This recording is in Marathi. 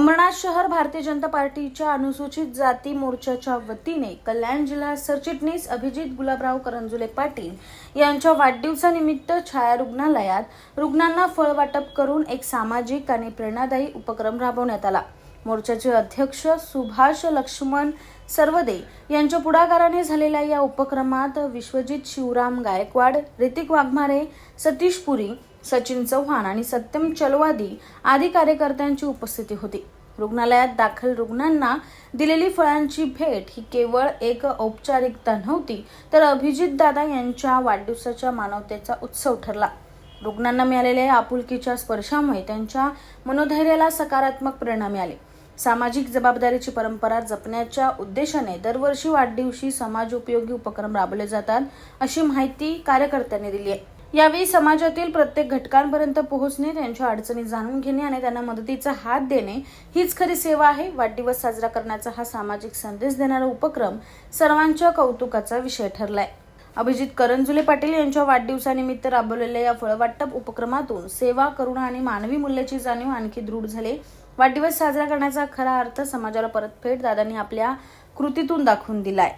अंबरनाथ शहर भारतीय जनता पार्टीच्या अनुसूचित जाती मोर्चाच्या वतीने कल्याण जिल्हा सरचिटणीस अभिजित गुलाबराव करंजुले पाटील यांच्या वाढदिवसानिमित्त छाया रुग्णालयात रुग्णांना फळ वाटप करून एक सामाजिक आणि प्रेरणादायी उपक्रम राबवण्यात आला. मोर्चाचे अध्यक्ष सुभाष लक्ष्मण सर्वदे यांच्या पुढाकाराने झालेल्या या उपक्रमात विश्वजित शिवराम गायकवाड ऋतिक वाघमारे सतीश पुरी सचिन चव्हाण आणि सत्यम चलवादी आदी कार्यकर्त्यांची उपस्थिती होती. रुग्णालयात दाखल रुग्णांना दिलेली फळांची भेट ही केवळ एक औपचारिकता नव्हती तर अभिजित दादा यांच्या वाढदिवसाच्या मानवतेचा उत्सव ठरला. रुग्णांना मिळालेल्या या आपुलकीच्या स्पर्शामुळे त्यांच्या मनोधैर्याला सकारात्मक प्रेरणा मिळाली. सामाजिक जबाबदारीची परंपरा जपण्याच्या उद्देशाने दरवर्षी वाढदिवशी समाजोपयोगी उपक्रम राबवले जातात अशी माहिती कार्यकर्त्यांनी दिली आहे. यावेळी समाजातील प्रत्येक घटकांपर्यंत पोहोचणे त्यांच्या अडचणी जाणून घेणे आणि त्यांना मदतीचा हात देणे हीच खरी सेवा आहे. वाढदिवस साजरा करण्याचा हा सामाजिक संदेश देणारा उपक्रम सर्वांच्या कौतुकाचा विषय ठरलाय. अभिजित करंजुले पाटील यांच्या वाढदिवसानिमित्त राबवलेल्या या फळवाटप उपक्रमातून सेवा करुणा आणि मानवी मूल्याची जाणीव आणखी दृढ झाली. वाढदिवस साजरा करण्याचा खरा अर्थ समाजाला परतफेड दादांनी आपल्या कृतीतून दाखवून दिलाय.